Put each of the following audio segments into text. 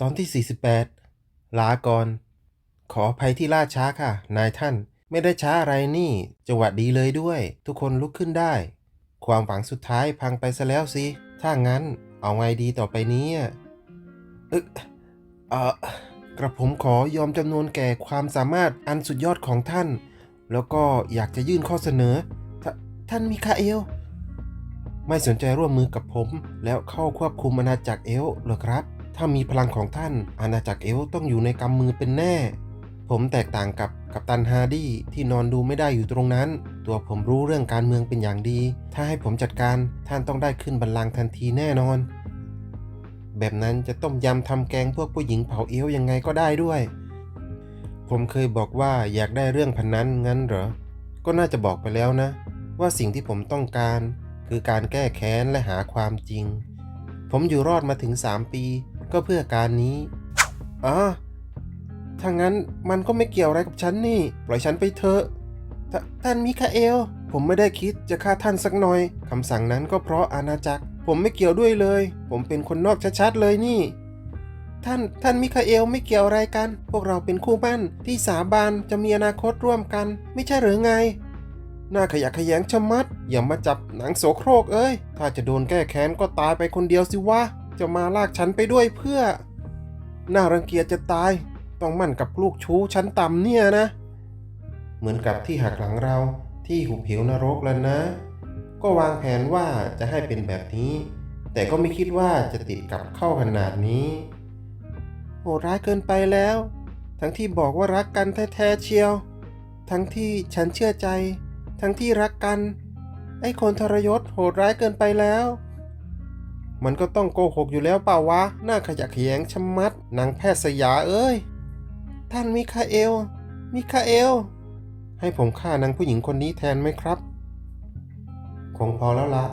ตอนที่ 48 ลาก่อน ขออภัยที่ล่าช้าค่ะ นายท่าน ไม่ได้ช้าอะไรนี่ จังหวะดีเลยด้วย ทุกคนลุกขึ้นได้ ความหวังสุดท้ายพังไปซะแล้วสิ ถ้างั้น เอาไงดีต่อไปนี้อะเอ๊ะเออกระผมขอยอมจำนวนแก่ความสามารถอันสุดยอดของท่าน แล้วก็อยากจะยื่นข้อเสนอทท่านมิคาเอล ไม่สนใจร่วมมือกับผม แล้วเข้าควบคุมอาณาจักรเอลหรอครับ ถ้ามีพลังของท่าน อาณาจักรเอลต้องอยู่ในกำมือเป็นแน่ ผมแตกต่างกับกัปตันฮาร์ดี้ที่นอนดูไม่ได้อยู่ตรงนั้น ตัวผมรู้เรื่องการเมืองเป็นอย่างดี ถ้าให้ผมจัดการท่านต้องได้ขึ้นบัลลังก์ทันทีแน่นอน แบบนั้นจะต้มยำทำแกงพวกผู้หญิงเผาเอลยังไงก็ได้ด้วย ผมเคยบอกว่าอยากได้เรื่องพันนั้นงั้นเหรอ ก็น่าจะบอกไปแล้วนะ ว่าสิ่งที่ผมต้องการ คือการแก้แค้นและหาความจริง ผมอยู่รอดมาถึง 3 ปี ก็เพื่อการนี้อ๋อถ้างั้นมันก็ไม่เกี่ยวอะไรกับฉันนี่ ปล่อยฉันไปเถอะทท่านมิคาเอล ผมไม่ได้คิดจะฆ่าท่านสักหน่อยคำสั่งนั้นก็เพราะอาณาจักร ผมไม่เกี่ยวด้วยเลย ผมเป็นคนนอกชัดๆเลยนี่ ท่านท่านมิคาเอลไม่เกี่ยวอะไรกัน พวกเราเป็นคู่มั่นที่สาบานจะมีอนาคตร่วมกัน ไม่ใช่หรือไงน่าขยะขยงชะมัด อย่ามาจับหนังโสโครกเอ้ย ถ้าจะโดนแก้แค้นก็ตายไปคนเดียวสิวะ จะมาลากฉันไปด้วยเพื่อ น่ารังเกียจจะตาย ต้องมั่นกับลูกชู้ชั้นต่ำเนี่ยนะ เหมือนกับที่หักหลังเราที่หุบเหวนรกแล้วนะ ก็วางแผนว่าจะให้เป็นแบบนี้ แต่ก็ไม่คิดว่าจะติดกับเข้าขนาดนี้โหดร้ายเกินไปแล้ว ทั้งที่บอกว่ารักกันแท้ๆเชียว ทั้งที่ฉันเชื่อใจ ทั้งที่รักกัน ไอ้คนทรยศโหดร้ายเกินไปแล้ว มันก็ต้องโกหกอยู่แล้วเปล่าวะ หน้าขยะแขยงชะมัดนางแพทย์สยาเอ้ย ท่านมิคาเอล มิคาเอล ให้ผมฆ่านางผู้หญิงคนนี้แทนไหมครับ คงพอแล้วละ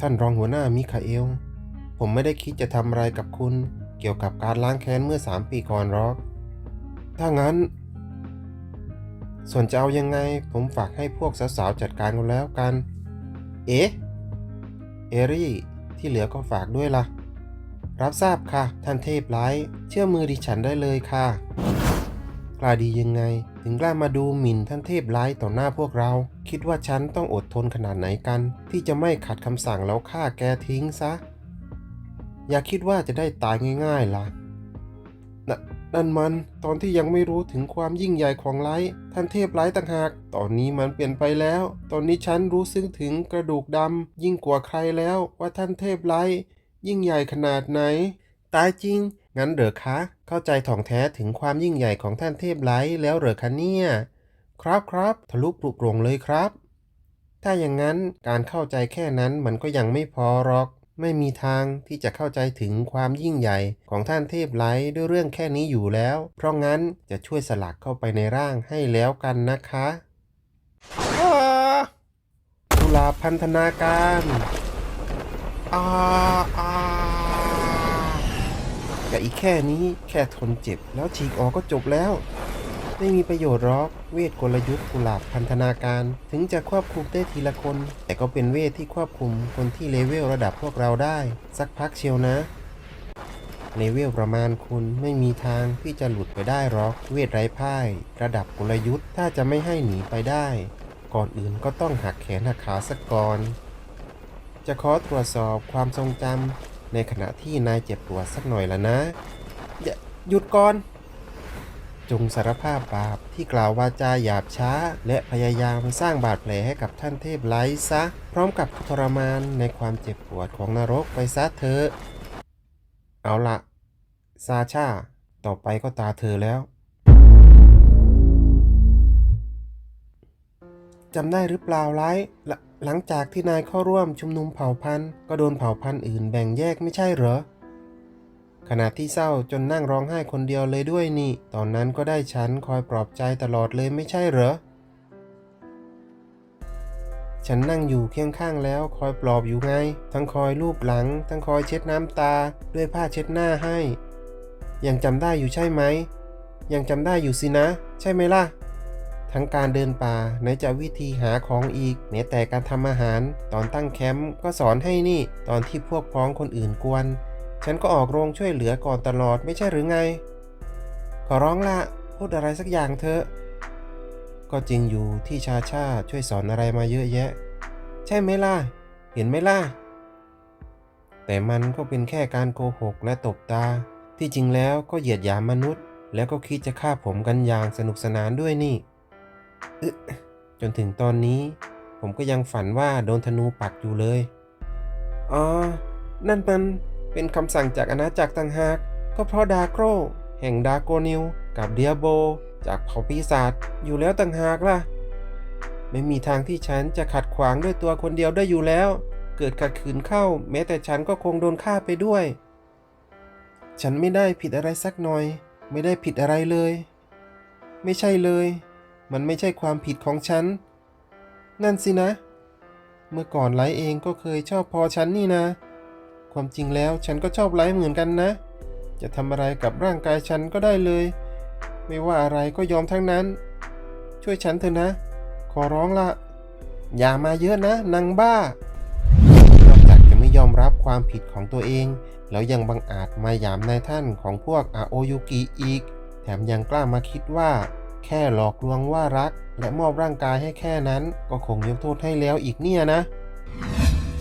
ท่านรองหัวหน้ามิคาเอล ผมไม่ได้คิดจะทำอะไรกับคุณ เกี่ยวกับการล้างแค้นเมื่อ3ปีก่อนหรอก ถ้างั้น ส่วนจะเอายังไง ผมฝากให้พวกสาวๆจัดการกันแล้วกัน เอ๊ะ เอรี่ ที่เหลือก็ฝากด้วยล่ะ รับทราบค่ะ ท่านเทพไร้เชื่อมือดิฉันได้เลยค่ะ กล้าดียังไง ถึงกล้ามาดูหมิ่นท่านเทพไร้ต่อหน้าพวกเรา คิดว่าฉันต้องอดทนขนาดไหนกัน ที่จะไม่ขัดคำสั่งแล้วฆ่าแกทิ้งซะ อย่าคิดว่าจะได้ตายง่ายๆล่ะ นั่นมันตอนที่ยังไม่รู้ถึงความยิ่งใหญ่ของไลท์ท่านเทพไลท์ต่างหาก ตอนนี้มันเปลี่ยนไปแล้ว ตอนนี้ฉันรู้ซึ้งถึงกระดูกดำยิ่งกว่าใครแล้วว่าท่านเทพไลท์ยิ่งใหญ่ขนาดไหน ตายจริง งั้นเหรอคะ เข้าใจถ่องแท้ถึงความยิ่งใหญ่ของท่านเทพไลท์แล้วเหรอคะเนี่ย ครับครับทะลุปลุกโปร่งเลยครับ ถ้าอย่างนั้นการเข้าใจแค่นั้นมันก็ยังไม่พอหรอก ไม่มีทางที่จะเข้าใจถึงความยิ่งใหญ่ของท่านเทพไลท์ด้วยเรื่องแค่นี้อยู่แล้ว เพราะงั้นจะช่วยสลักเข้าไปในร่างให้แล้วกันนะคะกุลาพันธนาการอาอาแต่อีกแค่นี้แค่ทนเจ็บแล้วฉีกออกก็จบแล้ว ไม่มีประโยชน์หรอก เวทกลยุทธ์กุหลาบพันธนาการ ถึงจะควบคุมได้ทีละคน แต่ก็เป็นเวทที่ควบคุมคนที่เลเวลระดับพวกเราได้ สักพักเชียวนะเลเวลประมาณคุณไม่มีทางที่จะหลุดไปได้หรอก เวทไร้พ่าย ระดับกลยุทธ์ถ้าจะไม่ให้หนีไปได้ ก่อนอื่นก็ต้องหักแขนหักขาสักก่อนจะขอตรวจสอบความทรงจำในขณะที่นายเจ็บปวดสักหน่อยละนะ หยุดก่อน จงสารภาพบาปที่กล่าววาจาหยาบช้า และพยายามสร้างบาดแผลให้กับท่านเทพไลท์ซะ พร้อมกับทรมานในความเจ็บปวดของนรกไปซะเถอะเอาละซาชาต่อไปก็ตาเธอแล้วจำได้หรือเปล่าไลท์หลหลังจากที่นายเข้าร่วมชุมนุมเผ่าพันธุ์ก็โดนเผ่าพันธุ์อื่นแบ่งแยกไม่ใช่เหรอ ขณะที่เศร้าจนนั่งร้องไห้คนเดียวเลยด้วยนี่ ตอนนั้นก็ได้ฉันคอยปลอบใจตลอดเลยไม่ใช่เหรอ ฉันนั่งอยู่เคียงข้างแล้วคอยปลอบอยู่ไง ทั้งคอยลูบหลัง ทั้งคอยเช็ดน้ำตา ด้วยผ้าเช็ดหน้าให้ ยังจำได้อยู่ใช่ไหม ยังจำได้อยู่สินะ ใช่ไหมล่ะ ทั้งการเดินป่าไหนจะวิธีหาของอีกแม้แต่การทำอาหาร ตอนตั้งแคมป์ก็สอนให้นี่ ตอนที่พวกพ้องคนอื่นกวน ฉันก็ออกโรงช่วยเหลือก่อนตลอดไม่ใช่หรือไง ขอร้องละพูดอะไรสักอย่างเถอะ ก็จริงอยู่ที่ชาชาช่วยสอนอะไรมาเยอะแยะ ใช่ไหมล่ะ เห็นไหมล่ะ แต่มันก็เป็นแค่การโกหกและตบตา ที่จริงแล้วก็เหยียดหยามมนุษย์ แล้วก็คิดจะฆ่าผมกันอย่างสนุกสนานด้วยนี่จนถึงตอนนี้ ผมก็ยังฝันว่าโดนธนูปักอยู่เลย อ๋อ นั่นมัน เป็นคำสั่งจากอาณาจักรต่างหาก ก็เพราะดาโกรแห่งดาโกนิวกับเดียโบ จากเผ่าปีศาจอยู่แล้วต่างหากล่ะ ไม่มีทางที่ฉันจะขัดขวางด้วยตัวคนเดียวได้อยู่แล้ว เกิดขัดขืนเข้า แม้แต่ฉันก็คงโดนฆ่าไปด้วย ฉันไม่ได้ผิดอะไรสักหน่อย ไม่ได้ผิดอะไรเลย ไม่ใช่เลย มันไม่ใช่ความผิดของฉัน นั่นสินะ เมื่อก่อนไลเองก็เคยชอบพอฉันนี่นะ ความจริงแล้วฉันก็ชอบไลท์เหมือนกันนะ จะทำอะไรกับร่างกายฉันก็ได้เลย ไม่ว่าอะไรก็ยอมทั้งนั้น ช่วยฉันเถอะนะ ขอร้องละ อย่ามาเยอะนะนางบ้านอกจากจะไม่ยอมรับความผิดของตัวเอง แล้วยังบังอาจมาหยามนายท่านของพวกอาโอยุกิอีก แถมยังกล้ามาคิดว่า แค่หลอกลวงว่ารัก และมอบร่างกายให้แค่นั้น ก็คงยกโทษให้แล้วอีกเนี่ยนะ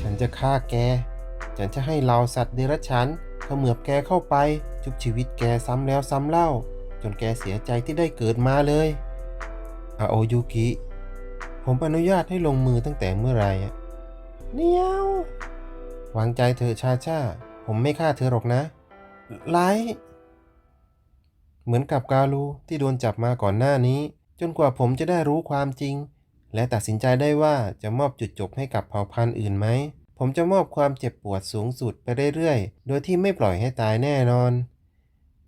ฉันจะฆ่าแก ฉันจะให้เหล่าสัตว์เดรัจฉานเขมือบแกเข้าไปชุบชีวิตแกซ้ำแล้วซ้ำเล่า จนแกเสียใจที่ได้เกิดมาเลยอาโอยุกิ ผมอนุญาตให้ลงมือตั้งแต่เมื่อไหร่เนียววางใจเธอชาชาผมไม่ฆ่าเธอหรอกนะไลท์เหมือนกับกาลูที่โดนจับมาก่อนหน้านี้ จนกว่าผมจะได้รู้ความจริง และตัดสินใจได้ว่าจะมอบจุดจบให้กับเผ่าพันธุ์อื่นไหม ผมจะมอบความเจ็บปวดสูงสุดไปเรื่อยๆ โดยที่ไม่ปล่อยให้ตายแน่นอน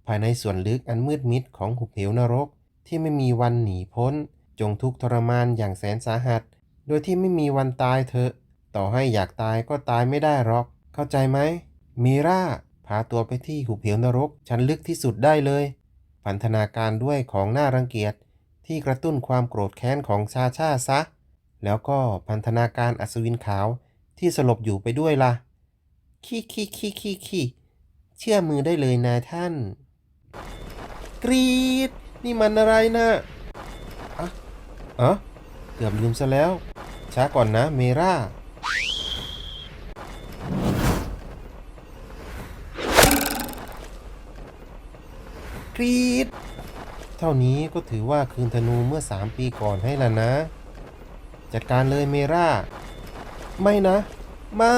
ภายในส่วนลึกอันมืดมิดของหุบเหวนรกที่ไม่มีวันหนีพ้น จงทุกทรมานอย่างแสนสาหัส โดยที่ไม่มีวันตายเถอะ ต่อให้อยากตายก็ตายไม่ได้หรอก เข้าใจไหม มีราพาตัวไปที่หุบเหวนรกชั้นลึกที่สุดได้เลย พันธนาการด้วยของน่ารังเกียจที่กระตุ้นความโกรธแค้นของชาชาซะ แล้วก็พันธนาการอัศวินขาว ที่สลบอยู่ไปด้วยล่ะขี้ขี้ขี้ขี้ขี้เชื่อมือได้เลยนายท่าน กรีด นี่มันอะไรนะอะอะเกือบลืมซะแล้ว ช้าก่อนนะเมรากรีดเท่านี้ก็ถือว่าคืนธนูเมื่อ 3 ปีก่อนให้ละนะ จัดการเลยเมรา ไม่นะ ไม่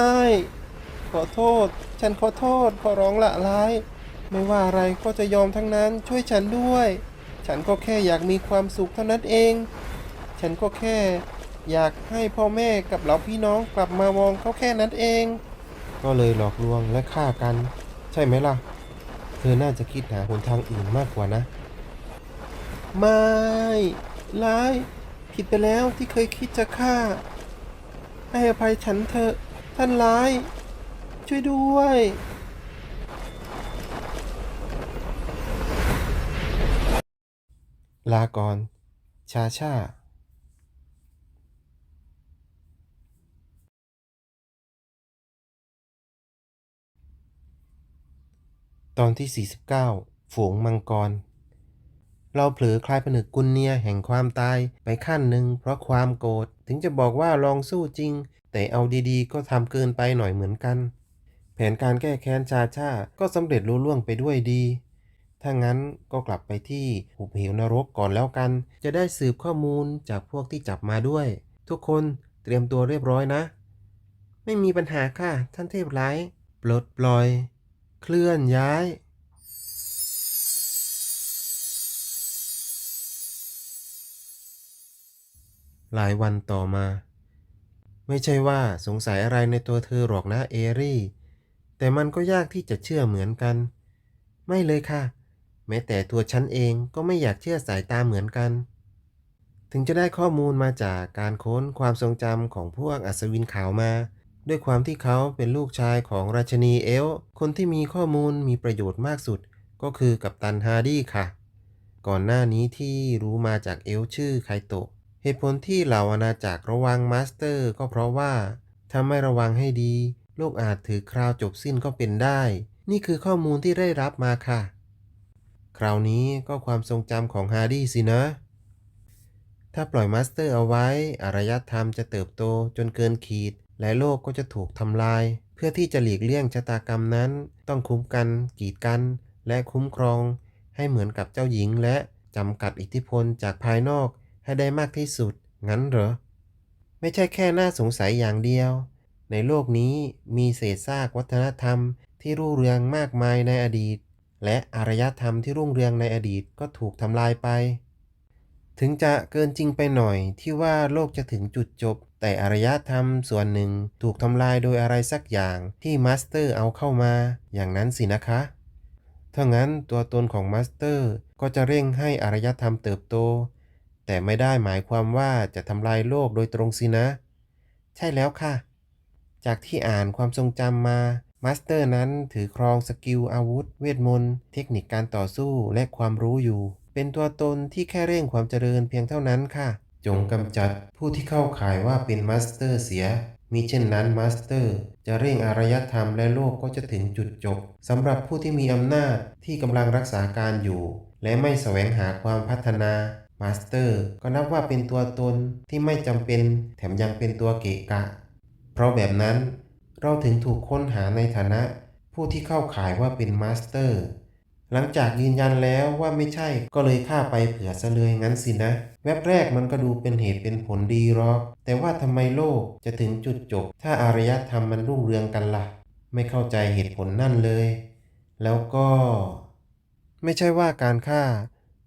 ขอโทษ ฉันขอโทษ ขอร้องละร้าย ไม่ว่าอะไรก็จะยอมทั้งนั้น ช่วยฉันด้วย ฉันก็แค่อยากมีความสุขเท่านั้นเอง ฉันก็แค่ อยากให้พ่อแม่กับเหล่าพี่น้องกลับมามองเขาแค่นั้นเอง ก็เลยหลอกลวงและฆ่ากัน ใช่ไหมล่ะ เธอน่าจะคิดหาหนทางอื่นมากกว่านะ ไม่ ร้าย ผิดไปแล้วที่เคยคิดจะฆ่า ให้อภัยฉันเถอะ ท่านร้าย ช่วยด้วย ลาก่อนชาชาตอนที่ 49 ฝูงมังกร เราเผลอคลายผนึกกุนเนียแห่งความตายไปขั้นหนึ่งเพราะความโกรธถึงจะบอกว่าลองสู้จริง แต่เอาดีๆ ก็ทำเกินไปหน่อยเหมือนกัน แผนการแก้แค้นชาชาก็สำเร็จลุล่วงไปด้วยดี ถ้างั้นก็กลับไปที่หุบเหวนรกก่อนแล้วกัน จะได้สืบข้อมูลจากพวกที่จับมาด้วย ทุกคนเตรียมตัวเรียบร้อยนะ ไม่มีปัญหาค่ะท่านเทพร้ายปลดปล่อย เคลื่อนย้าย หลายวันต่อมา ไม่ใช่ว่าสงสัยอะไรในตัวเธอหรอกนะเอรี่ แต่มันก็ยากที่จะเชื่อเหมือนกัน ไม่เลยค่ะ แม้แต่ตัวฉันเองก็ไม่อยากเชื่อสายตาเหมือนกัน ถึงจะได้ข้อมูลมาจากการค้นความทรงจำของพวกอัศวินขาวมา ด้วยความที่เขาเป็นลูกชายของราชนีเอล คนที่มีข้อมูลมีประโยชน์มากสุด ก็คือกัปตันฮาร์ดี้ค่ะ ก่อนหน้านี้ที่รู้มาจากเอลชื่อไคโตะ เหตุผลที่เหล่าอาณาจักรระวังมาสเตอร์ ก็เพราะว่าถ้าไม่ระวังให้ดี โลกอาจถือคราวจบสิ้นก็เป็นได้ นี่คือข้อมูลที่ได้รับมาค่ะ คราวนี้ก็ความทรงจำของฮาร์ดี้สินะ ถ้าปล่อยมาสเตอร์เอาไว้ อารยธรรมจะเติบโตจนเกินขีด และโลกก็จะถูกทำลาย เพื่อที่จะหลีกเลี่ยงชะตากรรมนั้น ต้องคุ้มกัน กีดกัน และคุ้มครอง ให้เหมือนกับเจ้าหญิงและจำกัดอิทธิพลจากภายนอก ให้ได้มากที่สุด งั้นเหรอ ไม่ใช่แค่น่าสงสัยอย่างเดียว ในโลกนี้มีเศษซากวัฒนธรรมที่รุ่งเรืองมากมายในอดีต และอารยธรรมที่รุ่งเรืองในอดีตก็ถูกทำลายไป ถึงจะเกินจริงไปหน่อยที่ว่าโลกจะถึงจุดจบ แต่อารยธรรมส่วนหนึ่งถูกทำลายโดยอะไรสักอย่างที่มาสเตอร์เอาเข้ามา อย่างนั้นสินะคะถ้างั้นตัวตนของมาสเตอร์ก็จะเร่งให้อารยธรรมเติบโต แต่ไม่ได้หมายความว่าจะทำลายโลกโดยตรงสินะ ใช่แล้วค่ะ จากที่อ่านความทรงจำมามาสเตอร์นั้นถือครองสกิลอาวุธ เวทมนต์ เทคนิคการต่อสู้และความรู้อยู่ เป็นตัวตนที่แค่เร่งความเจริญเพียงเท่านั้นค่ะ จงกำจัดผู้ที่เข้าข่ายว่าเป็นมาสเตอร์เสีย มิเช่นนั้นมาสเตอร์ จะเร่งอารยธรรมและโลกก็จะถึงจุดจบสำหรับผู้ที่มีอำนาจที่กำลังรักษาการอยู่ และไม่แสวงหาความพัฒนา มาสเตอร์ก็นับว่าเป็นตัวตนที่ไม่จำเป็นแถมยังเป็นตัวเกะกะ เพราะแบบนั้นเราถึงถูกค้นหาในฐานะผู้ที่เข้าข่ายว่าเป็นมาสเตอร์ หลังจากยืนยันแล้วว่าไม่ใช่ก็เลยฆ่าไปเผื่อซะเลยงั้นสินะ แวบแรกมันก็ดูเป็นเหตุเป็นผลดีหรอก แต่ว่าทำไมโลกจะถึงจุดจบ ถ้าอารยธรรมมันรุ่งเรืองกันละ่ะ ไม่เข้าใจเหตุผลนั่นเลย แล้วก็ ไม่ใช่ว่าการฆ่า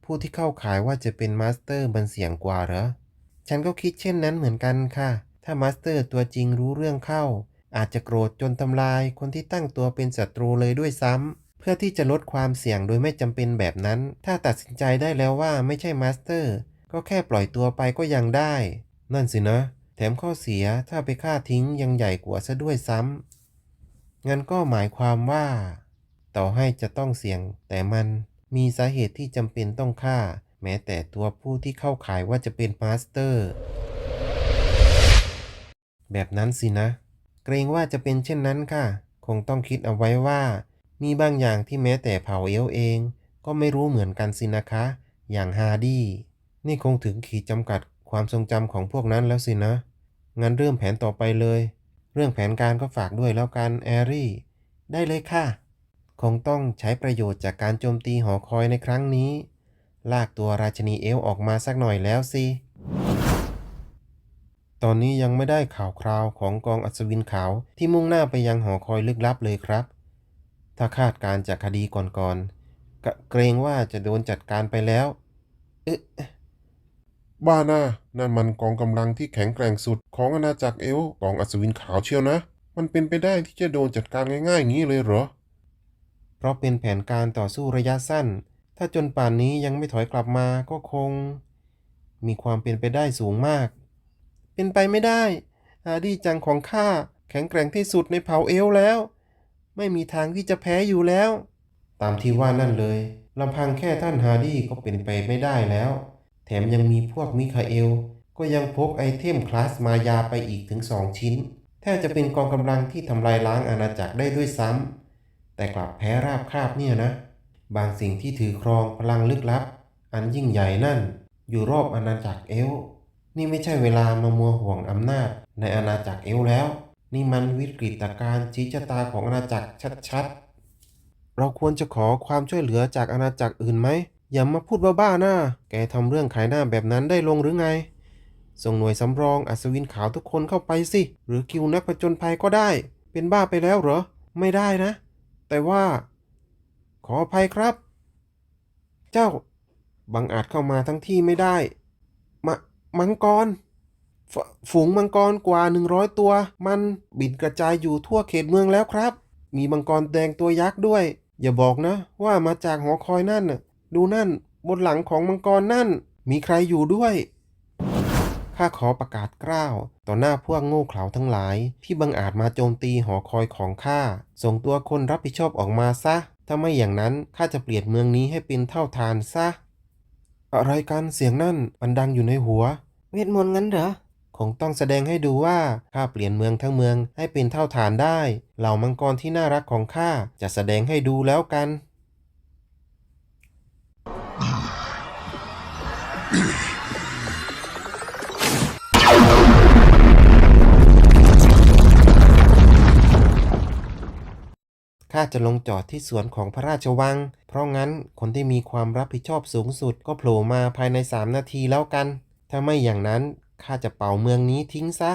ผู้ที่เข้าขายว่าจะเป็นมาสเตอร์มันเสี่ยงกว่าเหรอ ฉันก็คิดเช่นนั้นเหมือนกันค่ะ ถ้ามาสเตอร์ตัวจริงรู้เรื่องเข้า อาจจะโกรธจนทำลายคนที่ตั้งตัวเป็นศัตรูเลยด้วยซ้ำเพื่อที่จะลดความเสี่ยงโดยไม่จำเป็นแบบนั้น ถ้าตัดสินใจได้แล้วว่าไม่ใช่มาสเตอร์ก็แค่ปล่อยตัวไปก็ยังได้ นั่นสินะ แถมข้อเสียถ้าไปฆ่าทิ้งยังใหญ่กว่าซะด้วยซ้ำงั้นก็หมายความว่า ต่อให้จะต้องเสี่ยงแต่มัน มีสาเหตุที่จำเป็นต้องฆ่า แม้แต่ตัวผู้ที่เข้าข่ายว่าจะเป็นมาสเตอร์ แบบนั้นสินะ เกรงว่าจะเป็นเช่นนั้นค่ะ คงต้องคิดเอาไว้ว่า มีบางอย่างที่แม้แต่เผ่าเอลเอง ก็ไม่รู้เหมือนกันสินะคะ อย่างฮาร์ดี้นี่คงถึงขีดจำกัดความทรงจำของพวกนั้นแล้วสินะ งั้นเริ่มแผนต่อไปเลย เรื่องแผนการก็ฝากด้วยแล้วกันแอรี่ ได้เลยค่ะ คงต้องใช้ประโยชน์จากการโจมตีหอคอยในครั้งนี้ ลากตัวราชนีเอลออกมาสักหน่อยแล้วสิ ตอนนี้ยังไม่ได้ข่าวคราวของกองอัศวินขาวที่มุ่งหน้าไปยังหอคอยลึกลับเลยครับ ถ้าคาดการจากคดีก่อนๆกเกรงว่าจะโดนจัดการไปแล้วเอ๊ะบ้าหน้า นั่นมันกองกำลังที่แข็งแกร่งสุดของอาณาจักรเอลกองอัศวินขาวเชียวนะ มันเป็นไปได้ที่จะโดนจัดการง่ายๆอย่างนี้เลยเหรอ ราะเป็นแผนการต่อสู้ระยะสั้น ถ้าจนป่านนี้ยังไม่ถอยกลับมาก็คง มีความเป็นไปได้สูงมาก เป็นไปไม่ได้ฮาร์ดี้จังของข้าแข็งแกร่งที่สุดในเผ่าเอลแล้ว ไม่มีทางที่จะแพ้อยู่แล้ว ตามที่ว่านั่นเลยลำพังแค่ท่านฮาร์ดี้ก็เป็นไปไม่ได้แล้ว แถมยังมีพวกมิคาเอล ก็ยังพกไอเทมคลาสมายาไปอีกถึงสองชิ้น แทบจะเป็นกองกำลังที่ทำลายล้างอาณาจักรได้ด้วยซ้ำ แต่กลับแพ้ราบคาบเนี่ยนะ บางสิ่งที่ถือครองพลังลึกลับ อันยิ่งใหญ่นั่น อยู่รอบอาณาจักรเอล นี่ไม่ใช่เวลามามัวห่วงอำนาจในอาณาจักรเอลแล้ว นี่มันวิกฤตการณ์ชี้ชะตาของอาณาจักรชัดๆ เราควรจะขอความช่วยเหลือจากอาณาจักรอื่นไหม อย่ามาพูดบ้าๆนะแกทำเรื่องขายหน้าแบบนั้นได้ลงหรือไงส่งหน่วยสำรองอัศวินขาวทุกคนเข้าไปสิ หรือคิวนักผจญภัยก็ได้ เป็นบ้าไปแล้วเหรอ ไม่ได้นะ แต่ว่า ขออภัยครับ เจ้าบังอาจเข้ามาทั้งที่ไม่ได้ มะมังกรฝฝูงมังกรกว่า 100 ตัว มันบินกระจายอยู่ทั่วเขตเมืองแล้วครับ มีมังกรแดงตัวยักษ์ด้วย อย่าบอกนะ ว่ามาจากหอคอยนั่นน่ะ ดูนั่น บนหลังของมังกรนั่น มีใครอยู่ด้วย ข้าขอประกาศกล้าว ต่อหน้าพวกโง่เขลาทั้งหลาย ที่บังอาจมาโจมตีหอคอยของข้า ส่งตัวคนรับผิดชอบออกมาซะ ถ้าไม่อย่างนั้นข้าจะเปลี่ยนเมืองนี้ให้เป็นเท่าทานซะ อะไรกันเสียงนั่นมันดังอยู่ในหัว เวทมนต์งั้นเหรอ คงต้องแสดงให้ดูว่าข้าเปลี่ยนเมืองทั้งเมืองให้เป็นเท่าฐานได้ เหล่ามังกรที่น่ารักของข้าจะแสดงให้ดูแล้วกัน ข้าจะลงจอดที่สวนของพระราชวัง เพราะงั้นคนที่มีความรับผิดชอบสูงสุดก็โผล่มาภายใน 3 นาทีแล้วกัน ถ้าไม่อย่างนั้นข้าจะเป่าเมืองนี้ทิ้งซะ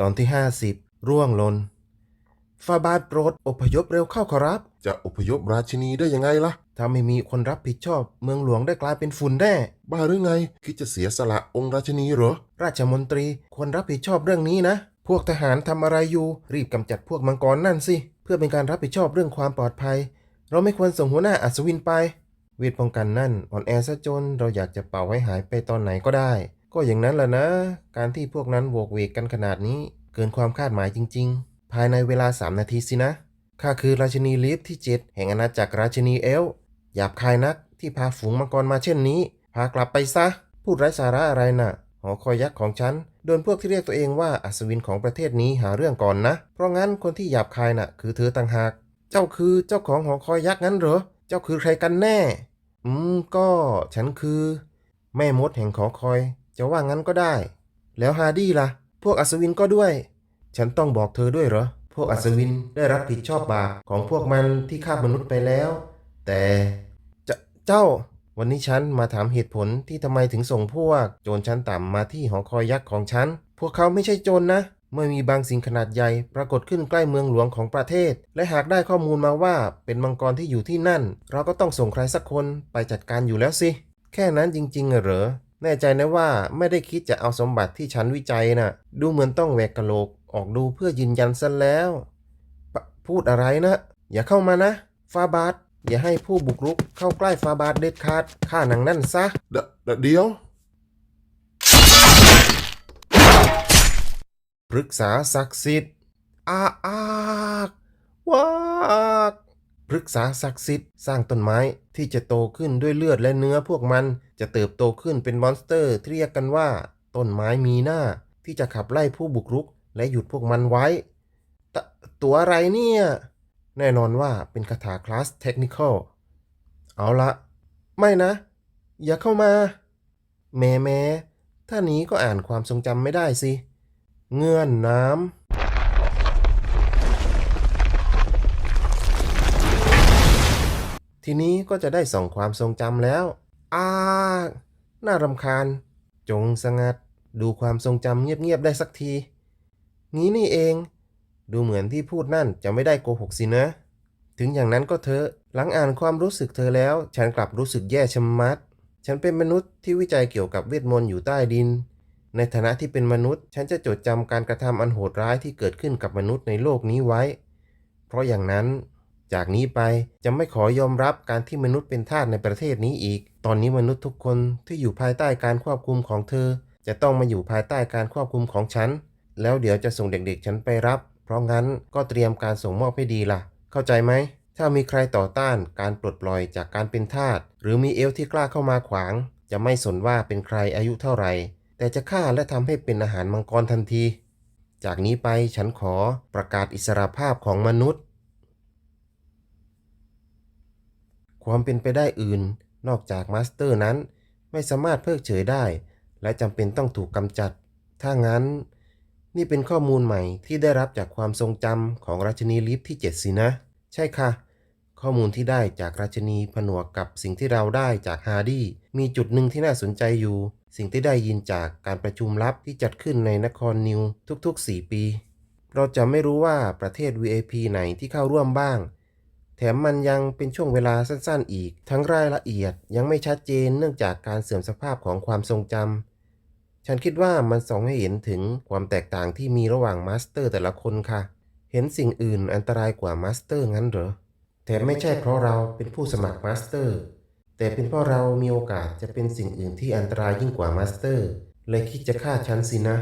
ตอนที่ 50 ร่วงลน ฟาบาทโปรดอพยพเร็วเข้าขอรับ จะอพยพราชินีได้ยังไงล่ะ ถ้าไม่มีคนรับผิดชอบ เมืองหลวงได้กลายเป็นฝุ่นแน่บ้าหรือไง คิดจะเสียสละองค์ราชินีเหรอ ราชมนตรีควรรับผิดชอบเรื่องนี้นะ พวกทหารทำอะไรอยู่ รีบกำจัดพวกมังกรนั่นสิ เพื่อเป็นการรับผิดชอบเรื่องความปลอดภัย เราไม่ควรส่งหัวหน้าอัศวินไป เวทป้องกันนั่นอ่อนแอซะจนเราอยากจะเป่าให้หายไปตอนไหนก็ได้ ก็อย่างนั้นแหละนะ การที่พวกนั้นโวกเวกกันขนาดนี้ เกินความคาดหมายจริง ๆ ภายในเวลา 3 นาทีสินะ ข้าคือราชินีลิฟที่7แห่งอาณาจักรราชินีเอล หยาบคายนักที่พาฝูงมังกรมาเช่นนี้ พากลับไปซะ พูดไร้สาระอะไรน่ะ หอคอยยักษ์ของฉัน โดนพวกที่เรียกตัวเองว่าอัศวินของประเทศนี้หาเรื่องก่อนนะ เพราะงั้นคนที่หยาบคายน่ะ คือเธอต่างหาก เจ้าคือเจ้าของหอคอยยักษ์งั้นเหรอ เจ้าคือใครกันแน่ อืม ก็ฉันคือ แม่มดแห่งหอคอย จะว่างั้นก็ได้ แล้วฮาร์ดี้ล่ะ พวกอัศวินก็ด้วย ฉันต้องบอกเธอด้วยเหรอ พวกอัศวินได้รับผิดชอบบาปของพวกมันที่ฆ่ามนุษย์ไปแล้ว แต่เจเจ้า วันนี้ฉันมาถามเหตุผลที่ทำไมถึงส่งพวก โจรชั้นต่ำมาที่หอคอยยักษ์ของฉัน พวกเขาไม่ใช่โจรนะเมื่อมีบางสิ่งขนาดใหญ่ปรากฏขึ้นใกล้เมืองหลวงของประเทศ และหากได้ข้อมูลมาว่าเป็นมังกรที่อยู่ที่นั่น เราก็ต้องส่งใครสักคนไปจัดการอยู่แล้วสิ แค่นั้นจริงๆเหรอ แน่ใจนะว่าไม่ได้คิดจะเอาสมบัติที่ฉันวิจัยน่ะ ดูเหมือนต้องแหวกกะโหลก ออกดูเพื่อยืนยันซะแล้วปะพูดอะไรนะ อย่าเข้ามานะ ฟาบาทอย่าให้ผู้บุกรุกเข้าใกล้ฟาบาทเด็ดขาดฆ่าหนังนั่นซะเดเดเดี๋ยวปรึกษาศักดิ์สิทธิ์อาอากวากปรึกษาศักดิ์สิทธิ์สร้างต้นไม้ที่จะโตขึ้นด้วยเลือดและเนื้อพวกมันจะเติบโตขึ้นเป็นมอนสเตอร์ที่เรียกกันว่า ต้นไม้มีหน้าที่จะขับไล่ผู้บุกรุก และหยุดพวกมันไว้ตตัวอะไรเนี่ย แน่นอนว่าเป็นคาถาคลาสเทคนิคอลเอาละ ไม่นะ อย่าเข้ามา แม่แม่ถ้านี้ก็อ่านความทรงจำไม่ได้สิ เงื่อนน้ำทีนี้ก็จะได้ส่องความทรงจำแล้ว อ้า น่ารำคาญ จงสงัด ดูความทรงจำเงียบๆได้สักที งี้นี่เอง ดูเหมือนที่พูดนั่นจะไม่ได้โกหกสินะ ถึงอย่างนั้นก็เถอะ หลังอ่านความรู้สึกเธอแล้ว ฉันกลับรู้สึกแย่ชะมัด ฉันเป็นมนุษย์ที่วิจัยเกี่ยวกับเวทมนต์อยู่ใต้ดิน ในฐานะที่เป็นมนุษย์ ฉันจะจดจำการกระทำอันโหดร้ายที่เกิดขึ้นกับมนุษย์ในโลกนี้ไว้ เพราะอย่างนั้น จากนี้ไปจะไม่ขอยอมรับการที่มนุษย์เป็นทาสในประเทศนี้อีก ตอนนี้มนุษย์ทุกคนที่อยู่ภายใต้การควบคุมของเธอ จะต้องมาอยู่ภายใต้การควบคุมของฉัน แล้วเดี๋ยวจะส่งเด็กๆ ฉันไปรับ เพราะงั้นก็เตรียมการส่งมอบให้ดีล่ะ เข้าใจไหม ถ้ามีใครต่อต้านการปลดปล่อยจากการเป็นทาสหรือมีเอลที่กล้าเข้ามาขวาง จะไม่สนว่าเป็นใครอายุเท่าไหร่ แต่จะฆ่าและทำให้เป็นอาหารมังกรทันที จากนี้ไปฉันขอประกาศอิสรภาพของมนุษย์ ความเป็นไปได้อื่น นอกจากมาสเตอร์นั้น ไม่สามารถเพิกเฉยได้ และจำเป็นต้องถูกกำจัด ถ้างั้น นี่เป็นข้อมูลใหม่ที่ได้รับจากความทรงจำของราชนีลิฟที่ 7 สินะ ใช่ค่ะ ข้อมูลที่ได้จากราชนีผนวกกับสิ่งที่เราได้จากฮาร์ดี้มีจุดหนึ่งที่น่าสนใจอยู่ สิ่งที่ได้ยินจากการประชุมลับที่จัดขึ้นในนครนิวทุกๆ 4 ปี เราจะไม่รู้ว่าประเทศ VIP ไหนที่เข้าร่วมบ้าง แถมมันยังเป็นช่วงเวลาสั้นๆ อีก ทั้งรายละเอียดยังไม่ชัดเจนเนื่องจากการเสื่อมสภาพของความทรงจำ ฉันคิดว่ามันส่องให้เห็นถึงความแตกต่างที่มีระหว่างมาสเตอร์แต่ละคนค่ะ เห็นสิ่งอื่นอันตรายกว่ามาสเตอร์งั้นเหรอ แต่ไม่ใช่เพราะเราเป็นผู้สมัครมาสเตอร์ แต่เป็นเพราะเรามีโอกาสจะเป็นสิ่งอื่นที่อันตรายยิ่งกว่ามาสเตอร์ เลยคิดจะฆ่าฉันสินะ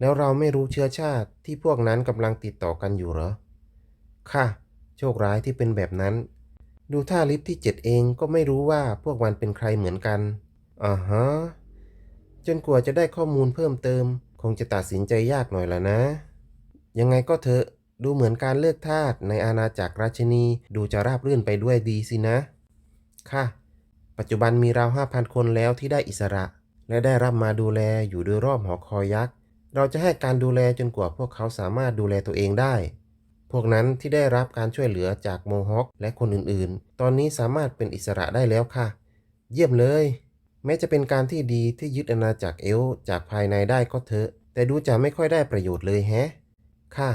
แล้วเราไม่รู้เชื้อชาติที่พวกนั้นกำลังติดต่อกันอยู่เหรอ ค่ะ โชคร้ายที่เป็นแบบนั้น ดูท่าลิฟที่เจ็ดเองก็ไม่รู้ว่าพวกมันเป็นใครเหมือนกันอ่าฮะ จนกว่าจะได้ข้อมูลเพิ่มเติม คงจะตัดสินใจยากหน่อยละนะ ยังไงก็เถอะดูเหมือนการเลือกทาสในอาณาจักรราชินีดูจะราบรื่นไปด้วยดีสินะ ค่ะ ปัจจุบันมีราว5,000คนแล้วที่ได้อิสระ และได้รับมาดูแลอยู่โดยรอบหอคอยยักษ์ เราจะให้การดูแลจนกว่าพวกเขาสามารถดูแลตัวเองได้ พวกนั้นที่ได้รับการช่วยเหลือจากโมฮอคและคนอื่นๆ ตอนนี้สามารถเป็นอิสระได้แล้วค่ะ เยี่ยมเลย แม้จะเป็นการที่ดีที่ยึดอาณาจักรเอลจากภายในได้ก็เถอะ แต่ดูจะไม่ค่อยได้ประโยชน์เลยแฮะ ค่ะ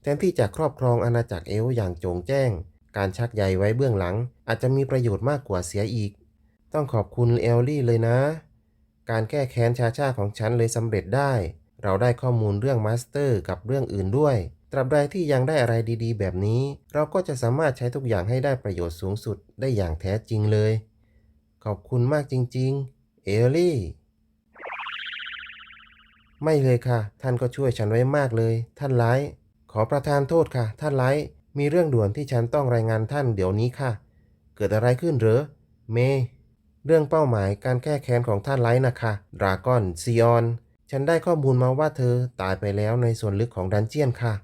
แทนที่จะครอบครองอาณาจักรเอลอย่างโจงแจ้ง การชักใยไว้เบื้องหลัง อาจจะมีประโยชน์มากกว่าเสียอีก ต้องขอบคุณเอลลี่เลยนะ การแก้แค้นชาชาของฉันเลยสำเร็จได้ เราได้ข้อมูลเรื่องมาสเตอร์กับเรื่องอื่นด้วย ตราบใดที่ยังได้อะไรดีๆ แบบนี้ เราก็จะสามารถใช้ทุกอย่างให้ได้ประโยชน์สูงสุดได้อย่างแท้จริงเลย ขอบคุณมากจริง ๆ เอลลี่ ไม่เลยค่ะ ท่านก็ช่วยฉันไว้มากเลย ท่านไลท์ขอประทานโทษค่ะ ท่านไลท์มีเรื่องด่วนที่ฉันต้องรายงานท่านเดี๋ยวนี้ค่ะ เกิดอะไรขึ้นเหรอ เม เรื่องเป้าหมายการแก้แค้นของท่านไลท์นะคะดราก้อนซีออน ฉันได้ข้อมูลมาว่าเธอตายไปแล้วในส่วนลึกของดันเจียนค่ะ